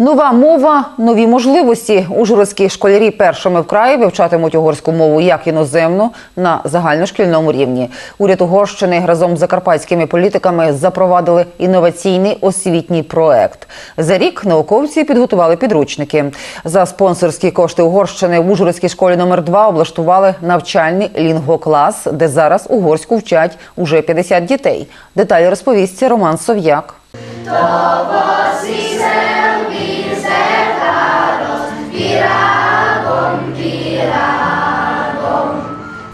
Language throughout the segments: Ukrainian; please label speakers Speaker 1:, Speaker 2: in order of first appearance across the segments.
Speaker 1: Нова мова, нові можливості. Ужгородські школярі першими в краї вивчатимуть угорську мову як іноземну на загальношкільному рівні. Уряд Угорщини разом з закарпатськими політиками запровадили інноваційний освітній проект. За рік науковці підготували підручники. За спонсорські кошти Угорщини в Ужгородській школі номер 2 облаштували навчальний лінгоклас, де зараз угорську вчать уже 50 дітей. Деталі розповість Роман Сов'як.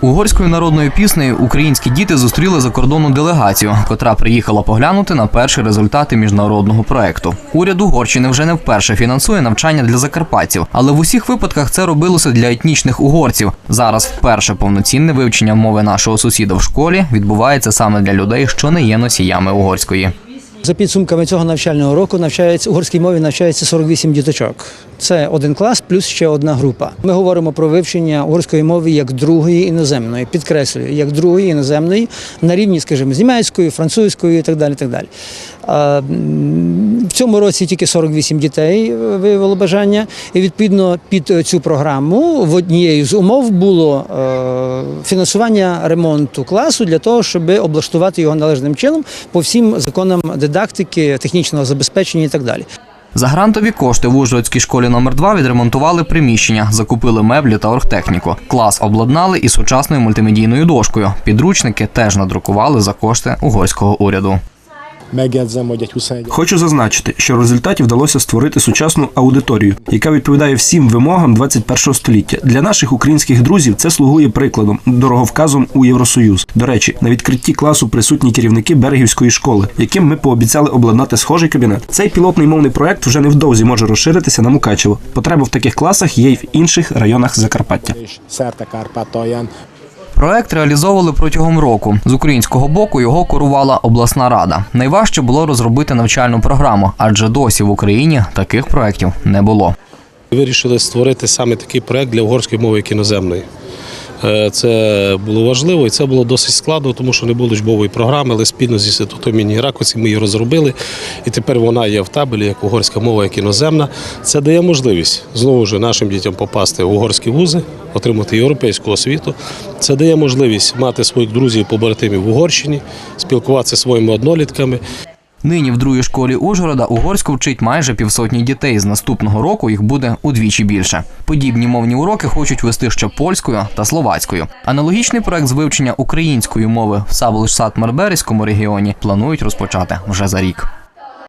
Speaker 2: Угорською народною піснею українські діти зустріли закордонну делегацію, котра приїхала поглянути на перші результати міжнародного проекту. Уряд Угорщини вже не вперше фінансує навчання для закарпатців, але в усіх випадках це робилося для етнічних угорців. Зараз вперше повноцінне вивчення мови нашого сусіда в школі відбувається саме для людей, що не є носіями угорської.
Speaker 3: За підсумками цього навчального року навчається угорській мові навчається 48 діточок. Це один клас плюс ще одна група. Ми говоримо про вивчення угорської мови як другої іноземної, підкреслюю, як другої іноземної на рівні, скажімо, з німецькою, французькою і так далі. Так далі. В цьому році тільки 48 дітей е, виявило бажання, і відповідно під е, цю програму в однією з умов було е, фінансування ремонту класу для того, щоб облаштувати його належним чином по всім законам дидактики, технічного забезпечення і так далі.
Speaker 2: За грантові кошти в Ужгородській школі номер 2 відремонтували приміщення, закупили меблі та оргтехніку. Клас обладнали і сучасною мультимедійною дошкою. Підручники теж надрукували за кошти угорського уряду.
Speaker 4: Megjegyzem, hogy egy 21
Speaker 5: Хочу зазначити, що в результаті вдалося створити сучасну аудиторію, яка відповідає всім вимогам 21 століття. Для наших українських друзів це слугує прикладом, дороговказом у Євросоюз. До речі, на відкритті класу присутні керівники берегівської школи, яким ми пообіцяли обладнати схожий кабінет. Цей пілотний мовний проект вже невдовзі може розширитися на Мукачево. Потреба в таких класах є й в інших районах Закарпаття.
Speaker 2: Проект реалізовували протягом року. З українського боку його курувала обласна рада. Найважче було розробити навчальну програму, адже досі в Україні таких проєктів не було.
Speaker 6: Вирішили створити саме такий проект для угорської мови як іноземної. Е, Це було важливо і це було досить складно, тому що не було учбової програми, але спільно зі інститутом імені Ракоці ми її розробили. І тепер вона є в табелі як угорська мова, як іноземна. Це дає можливість знову ж нашим дітям попасти в угорські вузи, отримати європейську освіту. Це дає можливість мати своїх друзів побратимів в Угорщині, спілкуватися своїми однолітками.
Speaker 2: Нині в другій школі Ужгорода угорську вчить майже півсотні дітей. З наступного року їх буде удвічі більше. Подібні мовні уроки хочуть вести ще польською та словацькою. Аналогічний проект з вивчення української мови в Саболиш-Сад-Марберському регіоні планують розпочати вже за рік.